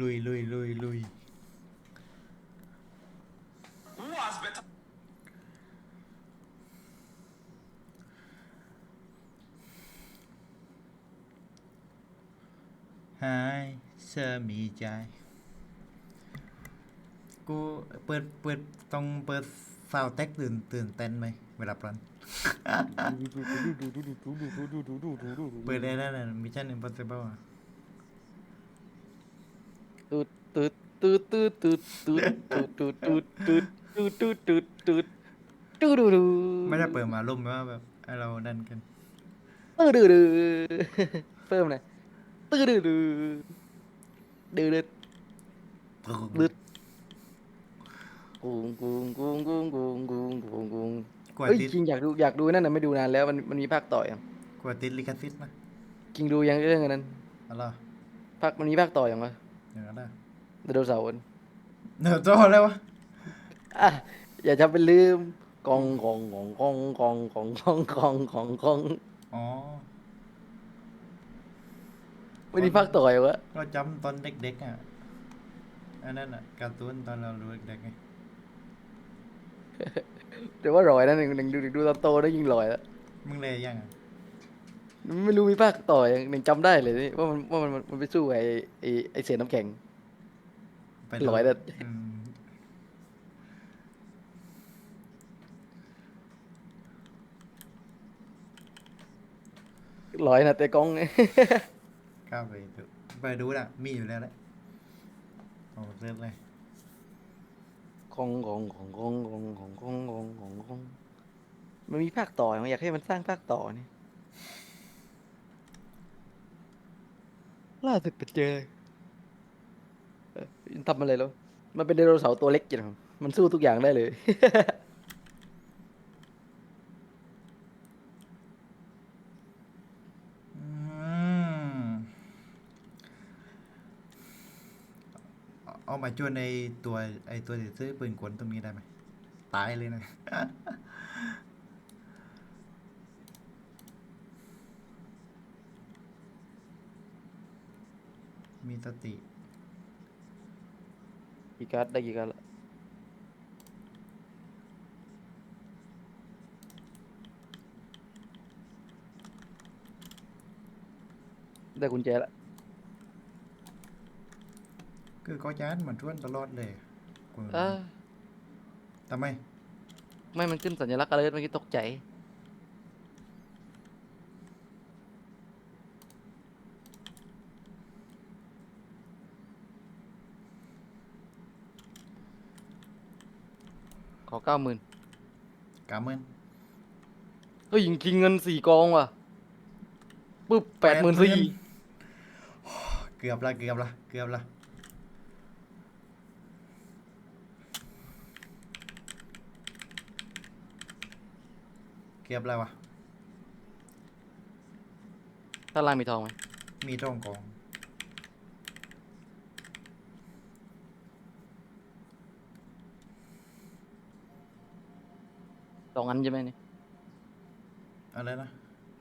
ลุยลุยลุยลุย Was better. หายเชื่อมีใจ กูเปิดเปิดต้องเปิดซาวเต็กตื่นตื่นเต้นไหมเวลาปลันเปิดได้แล้วนะมิชชั่นอิมพอสิเบิลตูด ตูดตูดตูดตูดตูดตูดตูดตูดตูดตูดตูดตูดตูดตูดตูดไม่ได้เปิดมาลุ่มว่าแบบให้เราดันกันตูดตูดเพิ่มเลยตูดตูดตูดดืดดืดกุ้งกุ้งกุ้งกุ้งกุ้งกุ้งกุ้งกุ้งกว่าเฮ้ยติดจริงอยากดูอยากดูนั่นน่ะไม่ดูนานแล้วมันมันมีภาคต่อยังกว่าติดลิขสิทธิ์นะจริงดูยังเรื่องนั้นอะไรภาคมันมีภาคต่อยังวะอย่างนั้นนะ ไดโนเสาร์อันเดี๋ยวโจ้อะไรวะอะอย่าทำเป็นลืมกองกองกองกองกองกองกองกองกองกองอ๋อไม่มีภาคต่อยังวะเราจำตอนเด็กๆอะอันนั้นอะการ์ตูนตอนเราดูเด็กๆไงแต่ว่ารอยนะหนึ่งหนึ่งดูดูตอนโตได้ยิ่งรอยแล้วมึงเลยยังอะไม่รู้มีภาคต่อยังหนึ่งจำได้เลยนี่ว่ามันว่ามันมันไปสู้ไอ้ไอ้ไอ้เศษน้ำแข็ง ไปดูร้อยแล้วอืมลอยนะแต่กล้องกล้าไปดูไปดูน่ะมีอยู่แล้วแหละโอ้เริ่มเลยกองกองกองกองกองกองกองกองกองกองมันมีภาคต่อยังอยากให้มันสร้างภาคต่อนี่ล่าสุดไปเจอเอ่อ ทำอะไรแล้ว มันเป็นไดโนเสาร์ตัวเล็กจังมันสู้ทุกอย่างได้เลย อืมเอาเอามาจวนในตัวไอตัวที่ซื้อปืนกลตรงนี้ได้ไหมตายเลยนะ มีสติ กี่การ์ดได้กี่การ์ดละได้กุญแจละคือก็จานมันชวนตลอดเลยกูเออทำไม ไม่มันขึ้นสัญลักษณ์อะไรเมื่อกี้ตกใจ อเก้าหมื่นกาเมินเฮ้ยยิงคิงเงินสี่กองว่ะปึ๊บแปดหมื่นสี่เกือบละเกือบละเกือบละเกือบแล้ววะถ้าล่างมีทองไหมมีตรงกอง สองอันใช่ไหมนี่อะไรนะ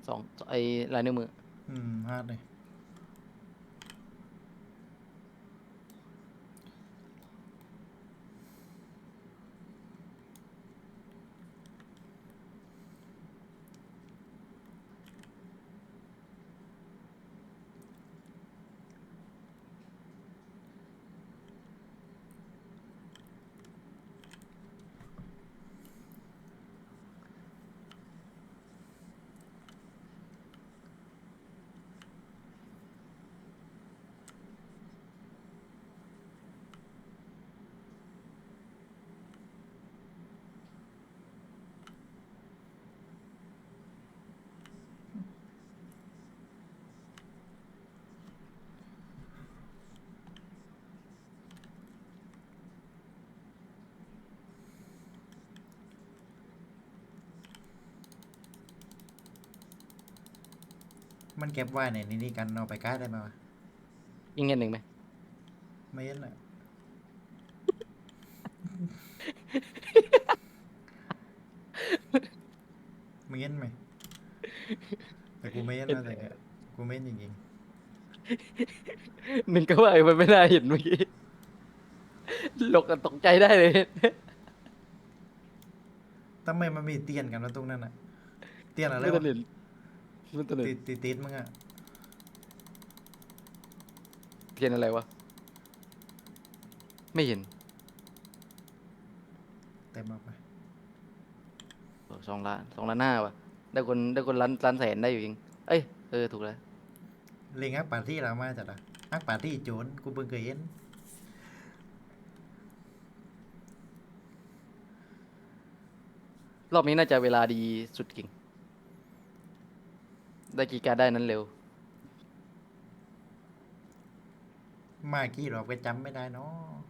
สองไอ้ลายนิ้วมือ อืมพลาดเลย มันเก็บไว้ในนี่กันเอาไปก้าได้ไหมวะยิงเงินหนึ่งไหมไม่เห็นอะไม่เห็นไหมแต่กูไม่เห็นนะแต่ก็กูไม่เห็นจริงหนึ่งก็ว่าเออมันไม่น่าเห็นเมื่อกี้หลกกันตกใจได้เลยทำไมมันมีเตียนกันวะตรงนั้นอะเตียนอะไรไม่วะต้องเห็นไม่ต้องเห็นติดติดติดมึงอะเทียนอะไรวะ ไม่เห็นเต็มออกไปโอ้สองล้านสองล้านห้าวะได้คนได้คนล้านล้านแสนได้อยู่จริง เอ้ยเออถูกแล้วเล็งอักปาร์ตี้เรามาจัดอะอักปาร์ตี้โจรกูเพิ่งเคยเห็นรอบนี้น่าจะเวลาดีสุดจริง ได้กี่การได้นั้นเร็ว มากี่รอบก็จำไม่ได้เนาะ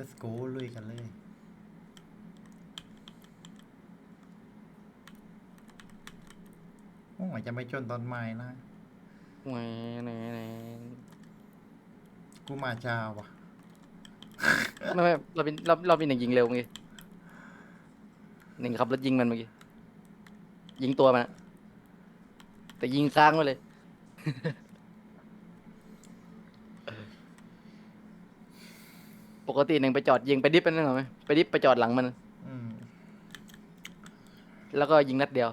let's go ลุยกันเลย โอ้ยจะไม่จนตอนใหม่นะ แหน่แหน่แหน่กูมาช้าว่ะ ไม่ไม่เราเป็นเราเราเป็นหนึ่งยิงเร็วเมื่อกี้หนึ่งขับรถยิงมันเมื่อกี้ ยิงตัวมันอะแต่ยิงค้างไว้เลย ปกติหนึ่งไปจอดยิงไปดิฟไปนั่นหรอไหมไปดิฟไปจอดหลังมัน อืมแล้วก็ยิงนัดเดียว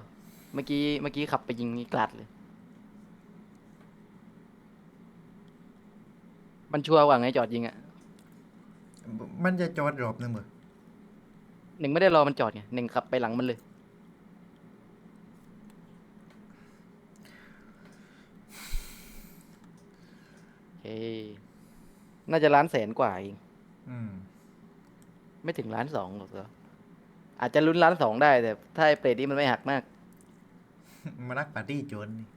เมื่อกี้เมื่อกี้ขับไปยิงนี่กลาดเลย มันชัวร์กว่าไงจอดยิงอะมันจะจอดรอบหนึงเหรอหนึ่งไม่ได้รอมันจอดไงหนึ่งขับไปหลังมันเลยเฮ้ยน่าจะล้านแสนกว่าเอง อืม ไม่ถึงล้านสองหรอกเหรออาจจะลุ้นล้านสองได้ แต่ถ้าไอ้เปรตนี่มันไม่หักมาก มารักปาร์ตี้โจรนี่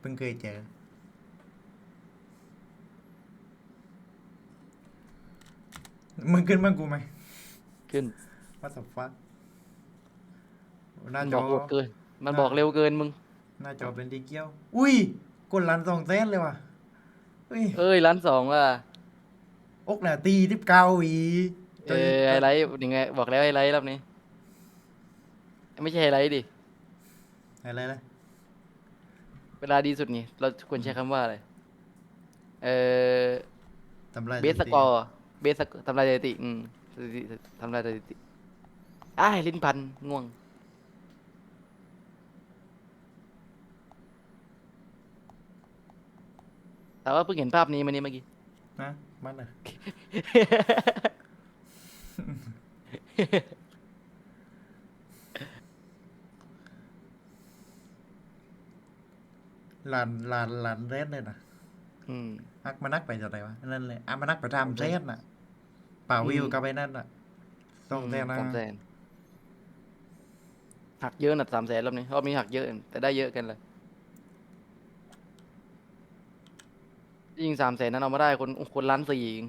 เพิ่งเคยเจอ มึงขึ้นบ้างกูไหมขึ้นว่าสับฟักหน้ามันจบออกเร็วเกิน มันน่าบอกเร็วเกินมึง หน้าจอเป็นดีเกี้ยว อุ้ยกดลันสองเซนเลยว่ะอุ้ย เอ้ยล้านสองว่ะ อกหนาตีทิบเก้าอีเออไฮไลท์ยังไงบอกแล้วไฮไลท์รอบนี้ ไม่ใช่ไฮไลท์ดิอะไรนะเวลาดีสุดนี่เราควรใช้คำว่าอะไร เออทำลายเบสสกอร์เบสทำลายสถิติอืมสถิติทำลายสถิติอ้ายลิ้นพันง่วง แต่ว่าเพิ่งเห็นภาพนี้มานี่เมื่อกี้ นะมันอะลานลานลานเรสเลยนะอืมอักมานักไปจากไหนวะนั่นเลยอักมานักไปทำเซสน่ะ ป่าวิวอืมกับไปนั่นน่ะต้องแซนนะสามแสนหักเยอะนะสามแสนรอบนี้รอบนี้หักเยอะแต่ได้เยอะกันเลย ยิงสามแสนนั้นเอามาได้คนคนล้านสี่เอง